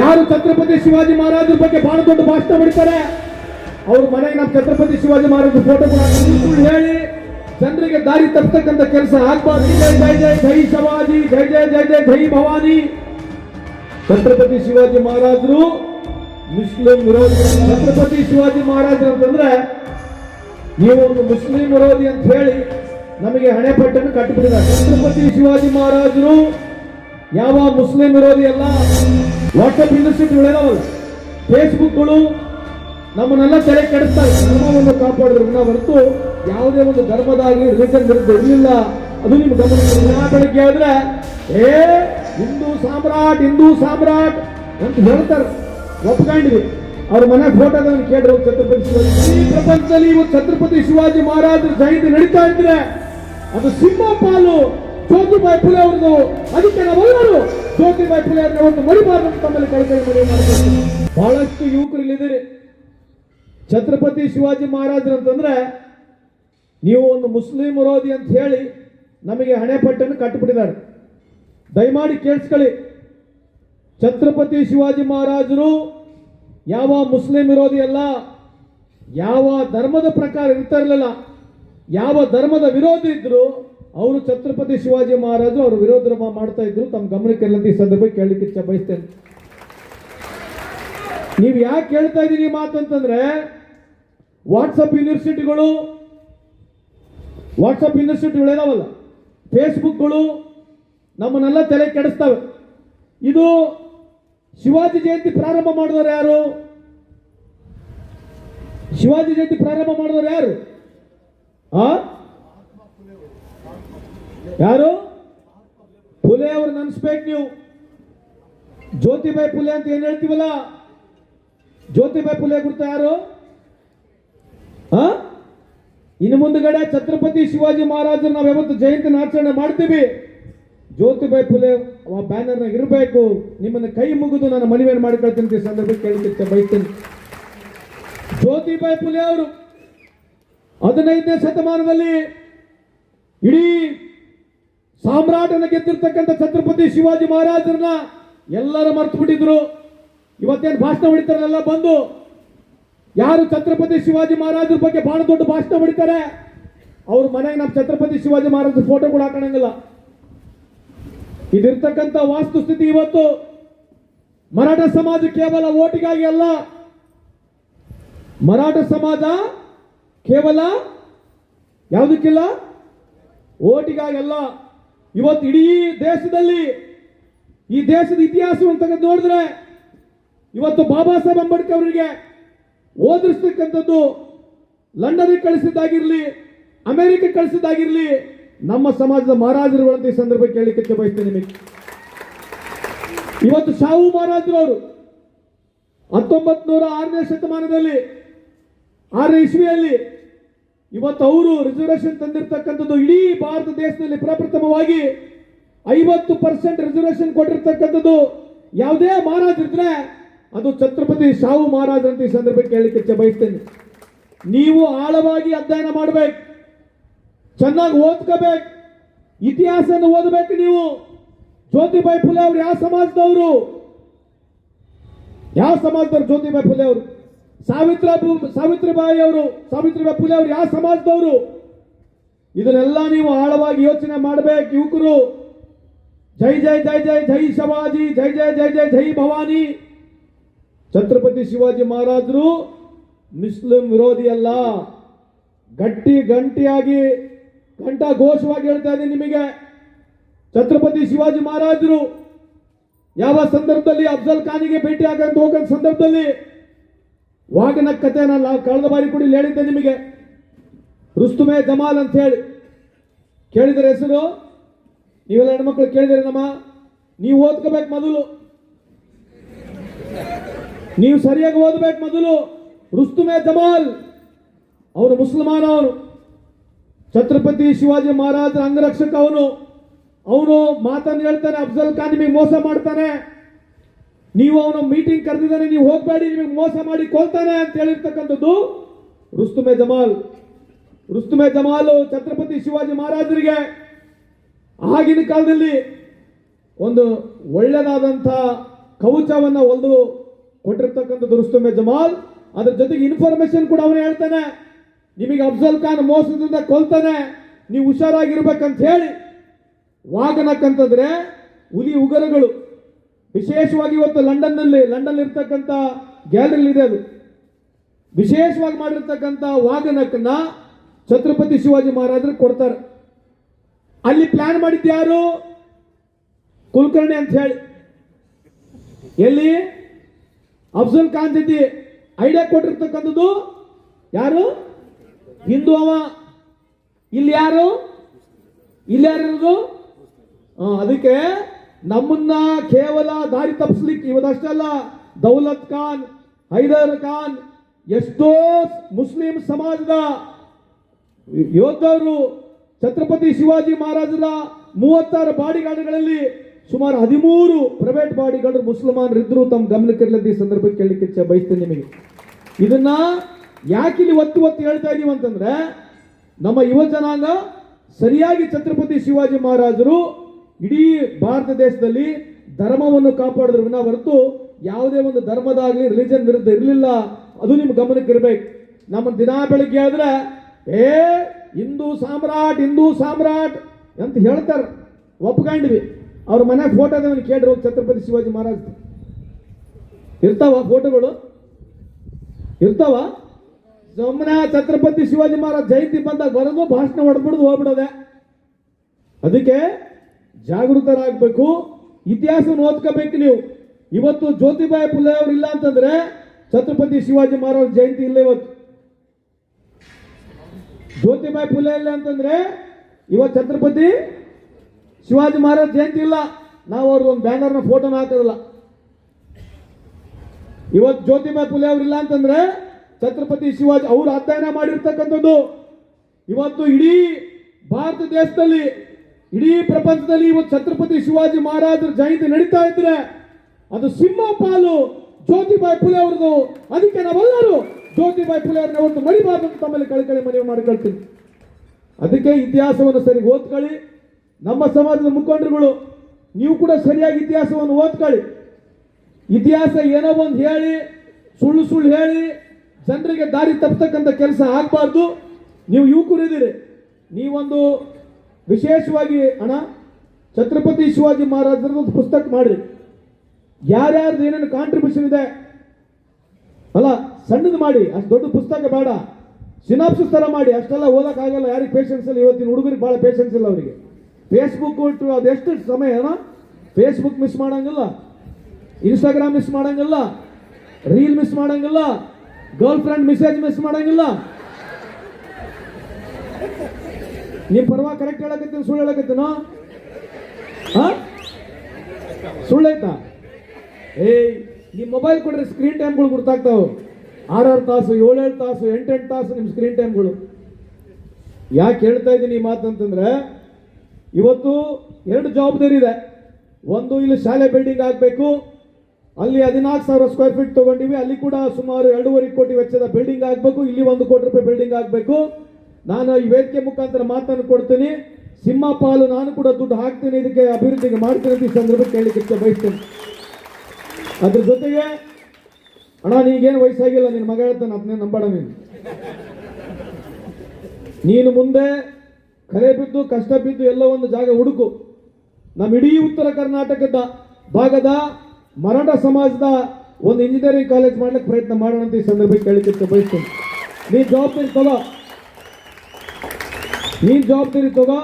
ಯಾರು ಛತ್ರಪತಿ ಶಿವಾಜಿ ಮಹಾರಾಜರ ಬಗ್ಗೆ ಬಹಳ ದೊಡ್ಡ ಭಾಷಣ ಮಾಡ್ತಾರೆ ಅವ್ರ ಮನೆಗೆ ನಮ್ಮ ಛತ್ರಪತಿ ಶಿವಾಜಿ ಮಹಾರಾಜ ಫೋಟೋ ಕೂಡ ಹೇಳಿ ಜನರಿಗೆ ದಾರಿ ತಪ್ಪತಕ್ಕಂತ ಕೆಲಸ ಆಗ್ಬಾರ್ದು. ಜೈ ಜೈ ಜೈ ಜೈ. ಶಿವಾಜಿ, ಜೈ ಜೈ ಜೈ ಜೈ ಜೈ ಭವಾನಿ. ಛತ್ರಪತಿ ಶಿವಾಜಿ ಮಹಾರಾಜರು ಮುಸ್ಲಿಂ ವಿರೋಧಿ. ಛತ್ರಪತಿ ಶಿವಾಜಿ ಮಹಾರಾಜರು ಅಂತಂದ್ರೆ ನೀವು ಒಂದು ಮುಸ್ಲಿಂ ವಿರೋಧಿ ಅಂತ ಹೇಳಿ ನಮಗೆ ಹಣೆ ಪಟ್ಟನ್ನು ಕಟ್ಟಿಬಿಟ್ಟಿದ್ದಾರೆ. ಛತ್ರಪತಿ ಶಿವಾಜಿ ಮಹಾರಾಜರು ಯಾವ ಮುಸ್ಲಿಂ ವಿರೋಧಿ ಅಲ್ಲ? ವಾಟ್ಸಪ್ ಫೇಸ್ಬುಕ್ ಫೇಸ್ಬುಕ್ಗಳು ನಮ್ಮನ್ನೆಲ್ಲ ತಲೆ ಕೆಡಿಸ್ತಾರೆ ಧರ್ಮವನ್ನು ಕಾಪಾಡಿದ್ರು ವಿನ ಹೊರತು ಯಾವುದೇ ಒಂದು ಧರ್ಮದಾಗಿ ರಿಲಿಜನ್ ವಿರುದ್ಧ ಇರಲಿಲ್ಲ. ಅದು ನಿಮ್ಗೆ ಗಮನ ಬೆಳಗ್ಗೆ ಏ, ಹಿಂದೂ ಸಾಮ್ರಾಟ್ ಹಿಂದೂ ಸಾಮ್ರಾಟ್ ಅಂತ ಹೇಳ್ತಾರೆ. ಒಪ್ಕೊಂಡಿವಿ. ಅವ್ರ ಮನೆ ಫೋಟೋದನ್ನು ಕೇಳ್ರಿ ಛತ್ರಪತಿ ಶಿವಾಜಿ. ಈ ಪ್ರಪಂಚದಲ್ಲಿ ಇವತ್ತು ಛತ್ರಪತಿ ಶಿವಾಜಿ ಮಹಾರಾಜರ ಜಯಂತಿ ನಡೀತಾ ಇದ್ರೆ, ಅದು ಸಿಂಹ ಪಾಲು. ಜ್ಯೋತಿಬಾಯಿ ಫುಲೆ ಅವ್ರದ್ದು ಅದಕ್ಕೆ ನಾವೆಲ್ಲರೂ ಜ್ಯೋತಿಬಾಯಿ ಫುಲೆ ಅವ್ರನ್ನ ಒಂದು ಮರಿಬಾರ್ದು ಅಂತ ತಮ್ಮಲ್ಲಿ ಮನವಿ ಮಾಡ್ತೀನಿ ಬಹಳಷ್ಟು ಯುವಕರು ಇಲ್ಲಿದ್ದೀರಿ ಛತ್ರಪತಿ ಶಿವಾಜಿ ಮಹಾರಾಜರು ಅಂತಂದ್ರೆ ನೀವು ಒಂದು ಮುಸ್ಲಿಂ ವಿರೋಧಿ ಅಂತ ಹೇಳಿ ನಮಗೆ ಹಣೆ ಪಟ್ಟನ್ನು ಕಟ್ಟಿಬಿಟ್ಟಿದ್ದಾರೆ. ದಯಮಾಡಿ ಕೇಳಿಸ್ಕೊಳ್ಳಿ. ಛತ್ರಪತಿ ಶಿವಾಜಿ ಮಹಾರಾಜರು ಯಾವ ಮುಸ್ಲಿಂ ವಿರೋಧಿ ಅಲ್ಲ, ಯಾವ ಧರ್ಮದ ಪ್ರಕಾರ ಇರ್ತಾ ಇರಲಿಲ್ಲ ಯಾವ ಧರ್ಮದ ವಿರೋಧಿ ಇದ್ರು ಅವರು ಛತ್ರಪತಿ ಶಿವಾಜಿ ಮಹಾರಾಜರು ಅವರು ವಿರೋಧ ಮಾಡ್ತಾ ಇದ್ರು. ತಮ್ಮ ಗಮನಕ್ಕೆ ಈ ಸಂದರ್ಭ ಕೇಳಲಿಕ್ಕೆ ಇಚ್ಛೆ ಬಯಸ್ತೇನೆ ನೀವು ಯಾಕೆ ಕೇಳ್ತಾ ಇದ್ದೀರಿ ಈ ಮಾತು ಅಂತಂದ್ರೆ ವಾಟ್ಸಪ್ ಯೂನಿವರ್ಸಿಟಿಗಳು ವಾಟ್ಸಪ್ ಯೂನಿವರ್ಸಿಟಿಗಳು ಇದಾವಲ್ಲ ಫೇಸ್ಬುಕ್ಗಳು ನಮ್ಮನ್ನೆಲ್ಲ ತಲೆ ಕೆಡಿಸ್ತವೆ. ಇದು ಶಿವಾಜಿ ಜಯಂತಿ ಪ್ರಾರಂಭ ಮಾಡಿದವರು ಯಾರು? ಶಿವಾಜಿ ಜಯಂತಿ ಪ್ರಾರಂಭ ಮಾಡಿದವರು ಯಾರು? ಆ? ಯಾರು? ಫುಲೆ ಅವ್ರು ನೆನ್ಸ್ಬೇಕು ನೀವು. ಜ್ಯೋತಿಬಾಯಿ ಫುಲೆ ಅಂತ ಏನ್ ಹೇಳ್ತೀವಲ್ಲ? ಜ್ಯೋತಿಬಾಯಿ ಫುಲೆ ಗುರ್ತ ಯಾರು? ಇನ್ನು ಮುಂದುಗಡೆ ಛತ್ರಪತಿ ಶಿವಾಜಿ ಮಹಾರಾಜರು ನಾವು ಯಾವತ್ತು ಜಯಂತಿ ಆಚರಣೆ ಮಾಡ್ತೀವಿ. ಜ್ಯೋತಿಬಾಯಿ ಫುಲೆ ಆ ಬ್ಯಾನರ್ನಾಗ ಇರಬೇಕು. ನಿಮ್ಮನ್ನ ಕೈ ಮುಗಿದು ನಾನು ಮನವಿಯನ್ನು ಮಾಡಿಕೊಳ್ತೀನಿ ಸಂದರ್ಭ ಕೇಳಲಿಕ್ಕೆ ಬಯಸ್ತೀನಿ. ಜ್ಯೋತಿಬಾಯಿ ಫುಲೆ ಅವರು ಹದಿನೈದನೇ ಶತಮಾನದಲ್ಲಿ ಇಡೀ ಸಾಮ್ರಾಟನ ಗೆದ್ದಿರ್ತಕ್ಕಂಥ ಛತ್ರಪತಿ ಶಿವಾಜಿ ಮಹಾರಾಜರನ್ನ ಎಲ್ಲರೂ ಮರ್ತು ಬಿಟ್ಟಿದ್ರು ಇವತ್ತೇನು ಭಾಷಣ ಹೊಡಿತಾರಲ್ಲ, ಬಂದು. ಯಾರು ಛತ್ರಪತಿ ಶಿವಾಜಿ ಮಹಾರಾಜರ ಬಗ್ಗೆ ಬಹಳ ದೊಡ್ಡ ಭಾಷಣ ಹೊಡಿತಾರೆ? ಅವ್ರ ಮನೆಗೆ ನಮ್ಮ ಛತ್ರಪತಿ ಶಿವಾಜಿ ಮಹಾರಾಜರ ಫೋಟೋ ಕೂಡ ಹಾಕೋಣಂಗಿಲ್ಲ. ಇದಿರ್ತಕ್ಕಂಥ ವಾಸ್ತುಸ್ಥಿತಿ ಇವತ್ತು. ಮರಾಠ ಸಮಾಜ ಕೇವಲ ಓಟಿಗಾಗಿ ಅಲ್ಲ. ಮರಾಠ ಸಮಾಜ ಕೇವಲ ಯಾವುದಕ್ಕಿಲ್ಲ? ಓಟಿಗಾಗಲ್ಲ ಇವತ್ತು ಇಡೀ ದೇಶದಲ್ಲಿ ಈ ದೇಶದ ಇತಿಹಾಸವನ್ನು ತೆಗೆದು ನೋಡಿದ್ರೆ ಇವತ್ತು ಬಾಬಾ ಸಾಹೇಬ್ ಅಂಬೇಡ್ಕರ್ ಅವರಿಗೆ ಓದಿಸ್ತಕ್ಕಂಥದ್ದು ಲಂಡನ್ಗೆ ಕಳಿಸಿದ್ದಾಗಿರಲಿ, ಅಮೆರಿಕ ಕಳಿಸಿದ್ದಾಗಿರಲಿ, ನಮ್ಮ ಸಮಾಜದ ಮಹಾರಾಜರುಗಳಂತ ಈ ಸಂದರ್ಭ ಕೇಳಲಿಕ್ಕೆ ಬಯಸ್ತೇನೆ ನಿಮಗೆ. ಇವತ್ತು ಶಾಹು ಮಹಾರಾಜರು ಅವರು ಹತ್ತೊಂಬತ್ತು ನೂರ ಆರನೇ ಶತಮಾನದಲ್ಲಿ, ಆರನೇ ಇಸ್ವಿಯಲ್ಲಿ ಇವತ್ತು ಅವರು ರಿಸರ್ವೇಶನ್ ತಂದಿರತಕ್ಕಂಥದ್ದು ಇಡೀ ಭಾರತ ದೇಶದಲ್ಲಿ ಪ್ರಪ್ರಥಮವಾಗಿ ಐವತ್ತು ಪರ್ಸೆಂಟ್ ರಿಸರ್ವೇಶನ್ ಕೊಟ್ಟಿರ್ತಕ್ಕಂಥದ್ದು. ಯಾವುದೇ ಮಹಾರಾಜ ಇದ್ರೆ ಅದು ಛತ್ರಪತಿ ಶಾಹು ಮಹಾರಾಜ್ ಅಂತ ಈ ಸಂದರ್ಭಕ್ಕೆ ಹೇಳಲಿಕ್ಕೆ ಬಯಸ್ತೇನೆ. ನೀವು ಆಳವಾಗಿ ಅಧ್ಯಯನ ಮಾಡಬೇಕು. ಚೆನ್ನಾಗಿ ಓದ್ಕೋಬೇಕು. ಇತಿಹಾಸನ ಓದಬೇಕು ನೀವು. ಜ್ಯೋತಿಬಾಯಿ ಫುಲೆ ಅವರು ಯಾವ ಸಮಾಜದವರು? ಯಾವ ಸಮಾಜದವರು ಜ್ಯೋತಿಬಾಯಿ ಫುಲೆ ಅವರು? ಸಾವಿತ್ರ ಸಾವಿತ್ರಿಬಾಯಿ ಅವರು, ಸಾವಿತ್ರಿಬಾಯಿ ಪುಲೆ ಅವರು ಯಾವ ಸಮಾಜದವರು? ಇದನ್ನೆಲ್ಲ ನೀವು ಆಳವಾಗಿ ಯೋಚನೆ ಮಾಡಬೇಕು, ಯುವಕರು. ಜೈ ಜೈ ಜೈ ಜೈ ಜೈ ಶಿವಾಜಿ, ಜೈ ಜೈ ಜೈ ಜೈ ಜೈ ಭವಾನಿ. ಛತ್ರಪತಿ ಶಿವಾಜಿ ಮಹಾರಾಜರು ಮುಸ್ಲಿಂ ವಿರೋಧಿ ಅಲ್ಲ. ಗಟ್ಟಿ ಗಂಟಿಯಾಗಿ ಕಂಠ ಘೋಷವಾಗಿ ಹೇಳ್ತಾ ಇದ್ದೀನಿ ನಿಮಗೆ. ಛತ್ರಪತಿ ಶಿವಾಜಿ ಮಹಾರಾಜರು, ಯಾವ ಸಂದರ್ಭದಲ್ಲಿ ಅಫ್ಜಲ್ ಖಾನಿಗೆ ಭೇಟಿ ಆಗಂತ ಹೋಗೋ ಸಂದರ್ಭದಲ್ಲಿ ವಾಗನ ಕತೆ ನಾನು ಕಳೆದ ಬಾರಿ ಕೂಡ ಇಲ್ಲಿ ಹೇಳಿದ್ದೆ ನಿಮಗೆ. ರುಸ್ತುಮೆ ಜಮಾಲ್ ಅಂತ ಹೇಳಿ. ಕೇಳಿದರೆ ಹೆಸರು? ನೀವೆಲ್ಲ ಹೆಣ್ಮಕ್ಳು ಕೇಳಿದರೆ ನಮ್ಮ? ನೀವು ಓದ್ಕೋಬೇಕು ಮೊದಲು. ನೀವು ಸರಿಯಾಗಿ ಓದ್ಬೇಕು ಮೊದಲು. ರುಸ್ತುಮೆ ಜಮಾಲ್. ಅವರು ಮುಸಲ್ಮಾನ ಅವರು. ಛತ್ರಪತಿ ಶಿವಾಜಿ ಮಹಾರಾಜರ ಅಂಗರಕ್ಷಕ ಅವನು. ಅವನು ಮಾತನ್ನು ಹೇಳ್ತಾನೆ, ಅಫ್ಜಲ್ ಖಾನ್ ನಿಮಗೆ ಮೋಸ ಮಾಡ್ತಾನೆ. ನೀವು ಅವನ ಮೀಟಿಂಗ್ ಕರೆದಿದ್ದಾನೆ ನೀವು ಹೋಗಬೇಡಿ, ನಿಮಗೆ ಮೋಸ ಮಾಡಿ ಕೊಲ್ತಾನೆ ಅಂತ ಹೇಳಿರ್ತಕ್ಕಂಥದ್ದು ರುಸ್ತುಮೆ ಜಮಾಲ್. ರುಸ್ತುಮೆ ಜಮಾಲು ಛತ್ರಪತಿ ಶಿವಾಜಿ ಮಹಾರಾಜರಿಗೆ ಆಗಿನ ಕಾಲದಲ್ಲಿ ಒಂದು ಒಳ್ಳೆಯದಾದಂಥ ಕವಚವನ್ನ ಒಂದು ಕೊಟ್ಟಿರ್ತಕ್ಕಂಥದ್ದು ರುಸ್ತುಮೆ ಜಮಾಲ್. ಅದ್ರ ಜೊತೆಗೆ ಇನ್ಫಾರ್ಮೇಶನ್ ಕೂಡ ಅವನು ಹೇಳ್ತಾನೆ. ನಿಮಗೆ ಅಫ್ಜಲ್ ಖಾನ್ ಮೋಸದಿಂದ ಕೊಲ್ತಾನೆ, ನೀವು ಹುಷಾರಾಗಿರ್ಬೇಕಂತ ಹೇಳಿ. ವಾಗನಕ್ಕಂತಂದ್ರೆ ಹುಲಿ ಉಗರಗಳು. ವಿಶೇಷವಾಗಿ ಇವತ್ತು ಲಂಡನ್ನಲ್ಲಿ ಲಂಡನ್ ಇರ್ತಕ್ಕಂಥ ಗ್ಯಾಲರಿ ಇದೆ ಅದು. ವಿಶೇಷವಾಗಿ ಮಾಡಿರ್ತಕ್ಕಂಥ ವಾಗನಕ್ಕನ್ನ ಛತ್ರಪತಿ ಶಿವಾಜಿ ಮಹಾರಾಜರು ಕೊಡ್ತಾರೆ. ಅಲ್ಲಿ ಪ್ಲಾನ್ ಮಾಡಿದ್ದು ಯಾರು? ಕುಲಕರ್ಣಿ ಅಂತ ಹೇಳಿ. ಎಲ್ಲಿ? ಅಫ್ಜಲ್ ಖಾನ್ ಜೊತೆ ಐಡಿಯಾ ಕೊಟ್ಟಿರ್ತಕ್ಕಂಥದ್ದು ಯಾರು? ಹಿಂದೂ ಅವ. ಇಲ್ಲಿ ಯಾರು? ಇಲ್ಲಿ ಯಾರು ಇರೋದು ಅದಕ್ಕೆ ನಮ್ಮನ್ನ ಕೇವಲ ದಾರಿ ತಪ್ಪಿಸ್ಲಿಕ್ಕೆ ಇವತ್ತಷ್ಟೇ ಅಲ್ಲ ದೌಲತ್ ಖಾನ್, ಹೈದರ್ ಖಾನ್, ಎಷ್ಟೋ ಮುಸ್ಲಿಂ ಸಮಾಜದ ಯೋಧರು, ಛತ್ರಪತಿ ಶಿವಾಜಿ ಮಹಾರಾಜರ ಮೂವತ್ತಾರು ಬಾಡಿಗಾಡುಗಳಲ್ಲಿ ಸುಮಾರು ಹದಿಮೂರು ಪ್ರೈವೇಟ್ ಬಾಡಿಗಾರ್ಡ್ ಮುಸಲ್ಮಾನರಿದ್ರು ತಮ್ಮ ಗಮನಕ್ಕಿರಲಿದ್ದ ಈ ಸಂದರ್ಭಕ್ಕೆ ಕೇಳಲಿಕ್ಕೆ ಬಯಸ್ತೇನೆ ನಿಮಗೆ. ಇದನ್ನ ಯಾಕಿಲ್ಲಿ ಒತ್ತು ಒತ್ತು ಹೇಳ್ತಾ ಇದೀವಿ ಅಂತಂದ್ರೆ, ನಮ್ಮ ಯುವ ಜನಾಂಗ ಸರಿಯಾಗಿ ಛತ್ರಪತಿ ಶಿವಾಜಿ ಮಹಾರಾಜರು ಇಡೀ ಭಾರತ ದೇಶದಲ್ಲಿ ಧರ್ಮವನ್ನು ಕಾಪಾಡಿದ್ರು ವಿನ ಹೊರತು ಯಾವುದೇ ಒಂದು ಧರ್ಮದಾಗಲಿ ರಿಲಿಜನ್ ವಿರುದ್ಧ ಇರಲಿಲ್ಲ. ಅದು ನಿಮ್ಮ ಗಮನಕ್ಕೆ ಇರಬೇಕು ನಮ್ಮ ದಿನ ಬೆಳಿಗ್ಗೆ ಆದ್ರೆ ಏ, ಹಿಂದೂ ಸಾಮ್ರಾಟ್ ಹಿಂದೂ ಸಾಮ್ರಾಟ್ ಅಂತ ಹೇಳ್ತಾರೆ. ಒಪ್ಕೊಂಡ್ವಿ. ಅವ್ರ ಮನೆ ಫೋಟೋದವನು ಕೇಳಿರು ಛತ್ರಪತಿ ಶಿವಾಜಿ ಮಹಾರಾಜ್ ಇರ್ತಾವ ಫೋಟೋಗಳು ಇರ್ತಾವ? ಸುಮ್ಮನೆ ಛತ್ರಪತಿ ಶಿವಾಜಿ ಮಹಾರಾಜ್ ಜಯಂತಿ ಬಂದಾಗ ಬರೋದು ಭಾಷಣ ಹೊಡೆದ್ಬಿಡ್ದು ಹೋಗ್ಬಿಡೋದೆ. ಅದಕ್ಕೆ ಜಾಗೃತರಾಗಬೇಕು. ಇತಿಹಾಸ ಓದ್ಕೋಬೇಕು ನೀವು. ಇವತ್ತು ಜ್ಯೋತಿಬಾಯಿ ಫುಲೆ ಅವರು ಇಲ್ಲ ಅಂತಂದ್ರೆ ಛತ್ರಪತಿ ಶಿವಾಜಿ ಮಹಾರಾಜ್ ಜಯಂತಿ ಇಲ್ಲ ಇವತ್ತು. ಜ್ಯೋತಿಬಾಯಿ ಫುಲೆ ಇಲ್ಲ ಅಂತಂದ್ರೆ ಇವತ್ತು ಛತ್ರಪತಿ ಶಿವಾಜಿ ಮಹಾರಾಜ್ ಜಯಂತಿ ಇಲ್ಲ. ನಾವು ಅವ್ರ ಒಂದು ಬ್ಯಾನರ್ನ ಫೋಟೋನ ಹಾಕೋದಿಲ್ಲ ಇವತ್ತು ಜ್ಯೋತಿಬಾಯಿ ಫುಲೆ ಇಲ್ಲ ಅಂತಂದ್ರೆ ಛತ್ರಪತಿ ಶಿವಾಜಿ ಅವರು ಅಧ್ಯಯನ ಮಾಡಿರ್ತಕ್ಕಂಥದ್ದು. ಇವತ್ತು ಇಡೀ ಭಾರತ ದೇಶದಲ್ಲಿ ಇಡೀ ಪ್ರಪಂಚದಲ್ಲಿ ಇವತ್ತು ಛತ್ರಪತಿ ಶಿವಾಜಿ ಮಹಾರಾಜರ ಜಯಂತಿ ನಡೀತಾ ಇದ್ರೆ ಅದು ಸಿಂಹ ಪಾಲು ಜ್ಯೋತಿಬಾಯಿ ಫುಲೆ ಅವ್ರದ್ದು. ಅದಕ್ಕೆ ನಾವೆಲ್ಲರೂ ಜ್ಯೋತಿಬಾಯಿ ಫುಲೆ ಅವ್ರನ್ನ ಒಂದು ಮರಿಬಾರ್ದು ಅಂತ ತಮ್ಮಲ್ಲಿ ಕಳಕಳಿ ಮನವಿ ಮಾಡಿಕೊಳ್ತೀನಿ ಅದಕ್ಕೆ ಇತಿಹಾಸವನ್ನು ಸರಿ ಓದ್ಕೊಳ್ಳಿ. ನಮ್ಮ ಸಮಾಜದ ಮುಖಂಡರುಗಳು, ನೀವು ಕೂಡ ಸರಿಯಾಗಿ ಇತಿಹಾಸವನ್ನು ಓದ್ಕೊಳ್ಳಿ. ಇತಿಹಾಸ ಏನೋ ಒಂದು ಹೇಳಿ, ಸುಳ್ಳು ಸುಳ್ಳು ಹೇಳಿ, ಜನರಿಗೆ ದಾರಿ ತಪ್ಪತಕ್ಕಂಥ ಕೆಲಸ ಆಗಬಾರ್ದು. ನೀವು ಯುವಕರಿದ್ದೀರಿ ನೀವೊಂದು ವಿಶೇಷವಾಗಿ ಅಣ್ಣ, ಛತ್ರಪತಿ ಶಿವಾಜಿ ಮಹಾರಾಜರದ ಒಂದು ಪುಸ್ತಕ ಮಾಡ್ರಿ. ಯಾರ್ಯಾರ್ದು ಏನೇನು ಕಾಂಟ್ರಿಬ್ಯೂಷನ್ ಇದೆ? ಅಲ್ಲ, ಸಣ್ಣದು ಮಾಡಿ, ಅಷ್ಟು ದೊಡ್ಡ ಪುಸ್ತಕ ಬೇಡ. ಸಿನಾಪ್ಸಿಸ್ ತರ ಮಾಡಿ, ಅಷ್ಟೆಲ್ಲ ಓದೋಕ್ಕಾಗಲ್ಲ, ಯಾರಿಗೆ ಪೇಷನ್ಸ್ ಇಲ್ಲ. ಇವತ್ತಿನ ಹುಡುಗರಿಗೆ ಬಹಳ ಪೇಷನ್ಸ್ ಇಲ್ಲ ಅವರಿಗೆ. ಫೇಸ್ಬುಕ್ ಅದೆಷ್ಟು ಸಮಯ ಫೇಸ್ಬುಕ್ ಮಿಸ್ ಮಾಡಂಗಿಲ್ಲ. ಇನ್ಸ್ಟಾಗ್ರಾಮ್ ಮಿಸ್ ಮಾಡಂಗಿಲ್ಲ. ರೀಲ್ ಮಿಸ್ ಮಾಡಂಗಿಲ್ಲ. ಗರ್ಲ್ ಫ್ರೆಂಡ್ ಮೆಸೇಜ್ ಮಿಸ್ ಮಾಡಂಗಿಲ್ಲ. ನಿಮ್ ಪರವಾಗಿ ಕರೆಕ್ಟ್ ಹೇಳಕತ್ತೀನಿ ಸುಳ್ಳು ಹೇಳಕತ್ತೀನೋ ಹಾ? ಸುಳ್ಳು ಆಯ್ತಾ? ಏಯ್ ನಿಮ್ಮ ಮೊಬೈಲ್ ಕೊಡ್ರಿ ಸ್ಕ್ರೀನ್ ಟೈಮ್ಗಳು ಗೊತ್ತಾಗ್ತಾವೆ ಆರಾರು ತಾಸು, ಏಳೇಳು ತಾಸು, ಎಂಟೆಂಟು ತಾಸು ನಿಮ್ಮ ಸ್ಕ್ರೀನ್ ಟೈಮ್ಗಳು ಯಾಕೆ ಹೇಳ್ತಾ ಇದ್ದೀನಿ ಈ ಮಾತಂತಂದ್ರೆ, ಇವತ್ತು ಎರಡು ಜವಾಬ್ದಾರಿ ಇದೆ. ಒಂದು ಇಲ್ಲಿ ಶಾಲೆ ಬಿಲ್ಡಿಂಗ್ ಆಗಬೇಕು. ಅಲ್ಲಿ ಹದಿನಾಲ್ಕು ಸಾವಿರ ಸ್ಕ್ವೇರ್ ಫೀಟ್ ತಗೊಂಡಿವಿ. ಅಲ್ಲಿ ಕೂಡ ಸುಮಾರು ಎರಡೂವರೆ ಕೋಟಿ ವೆಚ್ಚದ ಬಿಲ್ಡಿಂಗ್ ಆಗಬೇಕು. ಇಲ್ಲಿ ಒಂದು ಕೋಟಿ ರೂಪಾಯಿ ಬಿಲ್ಡಿಂಗ್ ಆಗಬೇಕು. ನಾನು ಈ ವೇದಿಕೆ ಮುಖಾಂತರ ಮಾತನ್ನು ಕೊಡ್ತೀನಿ. ಸಿಂಹ ಪಾಲು ನಾನು ಕೂಡ ದುಡ್ಡು ಹಾಕ್ತೀನಿ. ಇದಕ್ಕೆ ಅಭಿವೃದ್ಧಿಗೆ ಮಾಡ್ತೀನಿ ಈ ಸಂದರ್ಭಕ್ಕೆ ಕೇಳಲಿಕ್ಕೆ ಬಯಸ್ತೇನೆ. ಅದ್ರ ಜೊತೆಗೆ, ಅಣ್ಣ, ನೀಗೇನು ವಯಸ್ಸಾಗಿಲ್ಲ. ನಿನ್ನ ಮಗ ಹೇಳ್ತಾನೆ, ಅದನ್ನೇ ನಂಬಡ ನೀನು. ನೀನು ಮುಂದೆ ಕರೆ ಬಿದ್ದು, ಕಷ್ಟ ಬಿದ್ದು, ಎಲ್ಲ ಒಂದು ಜಾಗ ಹುಡುಕು. ನಮ್ಮ ಇಡೀ ಉತ್ತರ ಕರ್ನಾಟಕದ ಭಾಗದ ಮರಾಠ ಸಮಾಜದ ಒಂದು ಇಂಜಿನಿಯರಿಂಗ್ ಕಾಲೇಜ್ ಮಾಡ್ಲಿಕ್ಕೆ ಪ್ರಯತ್ನ ಮಾಡೋಣ ಅಂತ ಈ ಸಂದರ್ಭಕ್ಕೆ ಕೇಳಿಕ್ಕೆ ಬಯಸ್ತೀನಿ. ನೀನು ಜವಾಬ್ದಾರಿ ತಗೋ. ನೀನ್ ಜವಾಬ್ದಾರಿ ತಗೋ.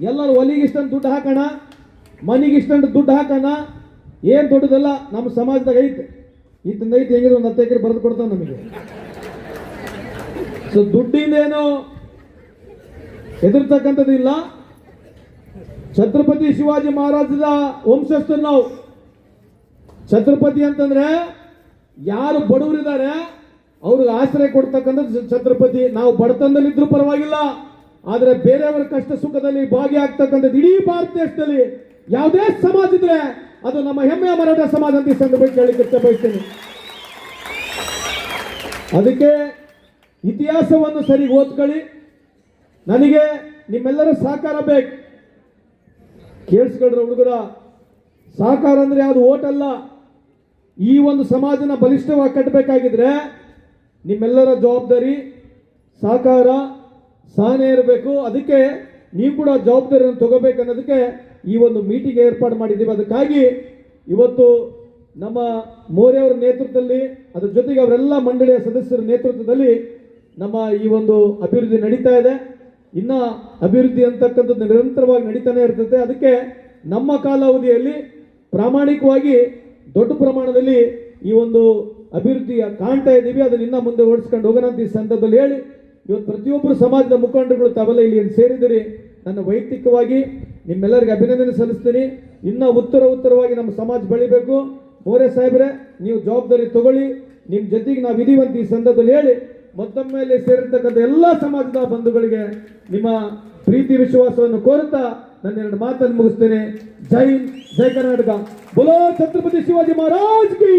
ಎಲ್ಲರೂ ಒಲಿಗೆ ಇಷ್ಟಂತ ದುಡ್ಡು ಹಾಕೋಣ. ಮನೆಗೆ ಇಷ್ಟಂತ ದುಡ್ಡು ಹಾಕೋಣ. ಏನ್ ದೊಡ್ಡದಲ್ಲ ನಮ್ಮ ಸಮಾಜದಾಗ ಐತೆ. ಇತ್ತಂದ ಐತೆ, ಹೆಂಗಿದ್ರೆ ಒಂದು ಹತ್ತು ಎಕರೆ ಬರೆದು ಕೊಡ್ತಾನೆ ನಮಗೆ. ಸೊ ದುಡ್ಡಿಂದೇನು ಹೆದರ್ತಕ್ಕಂಥದ್ದಿಲ್ಲ ಛತ್ರಪತಿ ಶಿವಾಜಿ ಮಹಾರಾಜದ ವಂಶಸ್ಥರು ನಾವು. ಛತ್ರಪತಿ ಅಂತಂದ್ರೆ ಯಾರು ಬಡವರಿದ್ದಾರೆ, ಅವ್ರಿಗೆ ಆಶ್ರಯ ಕೊಡ್ತಕ್ಕಂಥದ್ದು ಛತ್ರಪತಿ. ನಾವು ಬಡತನದಲ್ಲಿದ್ರೂ ಪರವಾಗಿಲ್ಲ. ಆದ್ರೆ ಬೇರೆಯವರ ಕಷ್ಟ ಸುಖದಲ್ಲಿ ಭಾಗಿಯಾಗ್ತಕ್ಕಂಥದ್ದು ಇಡೀ ಭಾರತ ದೇಶದಲ್ಲಿ ಯಾವುದೇ ಸಮಾಜ ಇದ್ರೆ ಅದು ನಮ್ಮ ಹೆಮ್ಮೆಯ ಮರಾಠ ಸಮಾಜ ಅಂತ ಸಂದರ್ಭಕ್ಕೆ ಕೇಳಲಿಕ್ಕೆ ಇಚ್ಛೆ ಅದಕ್ಕೆ ಇತಿಹಾಸವನ್ನು ಸರಿ ಓದ್ಕೊಳ್ಳಿ. ನನಗೆ ನಿಮ್ಮೆಲ್ಲರ ಸಹಕಾರ ಬೇಕು. ಕೇಳಿಸ್ಕೊಳ್ರಿ ಹುಡುಗರ ಸಹಕಾರ ಅಂದರೆ ಯಾವುದು ಓಟಲ್ಲ. ಈ ಒಂದು ಸಮಾಜನ ಬಲಿಷ್ಠವಾಗಿ ಕಟ್ಟಬೇಕಾಗಿದ್ರೆ ನಿಮ್ಮೆಲ್ಲರ ಜವಾಬ್ದಾರಿ, ಸಹಕಾರ ಸಹನೆ ಇರಬೇಕು. ಅದಕ್ಕೆ ನೀವು ಕೂಡ ಜವಾಬ್ದಾರಿಯನ್ನು ತಗೋಬೇಕು ಅನ್ನೋದಕ್ಕೆ ಈ ಒಂದು ಮೀಟಿಂಗ್ ಏರ್ಪಾಡು ಮಾಡಿದ್ದೀವಿ. ಅದಕ್ಕಾಗಿ ಇವತ್ತು ನಮ್ಮ ಮೋರೆಯವರ ನೇತೃತ್ವದಲ್ಲಿ, ಅದರ ಜೊತೆಗೆ ಅವರೆಲ್ಲ ಮಂಡಳಿಯ ಸದಸ್ಯರ ನೇತೃತ್ವದಲ್ಲಿ ನಮ್ಮ ಈ ಒಂದು ಅಭಿವೃದ್ಧಿ ನಡೀತಾ ಇದೆ. ಇನ್ನ ಅಭಿವೃದ್ಧಿ ಅಂತಕ್ಕಂಥದ್ದು ನಿರಂತರವಾಗಿ ನಡೀತಾನೆ ಇರ್ತದೆ. ಅದಕ್ಕೆ ನಮ್ಮ ಕಾಲಾವಧಿಯಲ್ಲಿ ಪ್ರಾಮಾಣಿಕವಾಗಿ ದೊಡ್ಡ ಪ್ರಮಾಣದಲ್ಲಿ ಈ ಒಂದು ಅಭಿವೃದ್ಧಿಯ ಕಾಣ್ತಾ ಇದ್ದೀವಿ. ಅದನ್ನ ಇನ್ನ ಮುಂದೆ ಓಡಿಸ್ಕೊಂಡು ಹೋಗೋಣ ಅಂತ ಈ ಸಂದರ್ಭದಲ್ಲಿ ಹೇಳಿ ಇವತ್ತು ಪ್ರತಿಯೊಬ್ಬರು ಸಮಾಜದ ಮುಖಂಡರುಗಳು ತಾವೆಲ್ಲ ಇಲ್ಲಿ ಸೇರಿದಿರಿ ನನ್ನ ವೈಯಕ್ತಿಕವಾಗಿ ನಿಮ್ಮೆಲ್ಲರಿಗೆ ಅಭಿನಂದನೆ ಸಲ್ಲಿಸ್ತೀನಿ. ಇನ್ನ ಉತ್ತರ ಉತ್ತರವಾಗಿ ನಮ್ಮ ಸಮಾಜ ಬೆಳಿಬೇಕು. ಮೋರೆ ಸಾಹೇಬ್ರೆ, ನೀವು ಜವಾಬ್ದಾರಿ ತಗೊಳ್ಳಿ. ನಿಮ್ಮ ಜೊತೆಗೆ ನಾವು ಇದೀವಂತ ಈ ಸಂದರ್ಭದಲ್ಲಿ ಹೇಳಿ ಮತ್ತೊಮ್ಮೆ ಇಲ್ಲಿ ಸೇರಿರ್ತಕ್ಕಂಥ ಎಲ್ಲ ಸಮಾಜದ ಬಂಧುಗಳಿಗೆ ನಿಮ್ಮ ಪ್ರೀತಿ ವಿಶ್ವಾಸವನ್ನು ಕೋರುತ್ತಾ ನನ್ನ ಎರಡು ಮಾತನ್ನು ಮುಗಿಸ್ತೇನೆ. ಜೈ ಜೈ ಕರ್ನಾಟಕ. ಬುಲೋ ಛತ್ರಪತಿ ಶಿವಾಜಿ ಮಹಾರಾಜ್ ಕಿ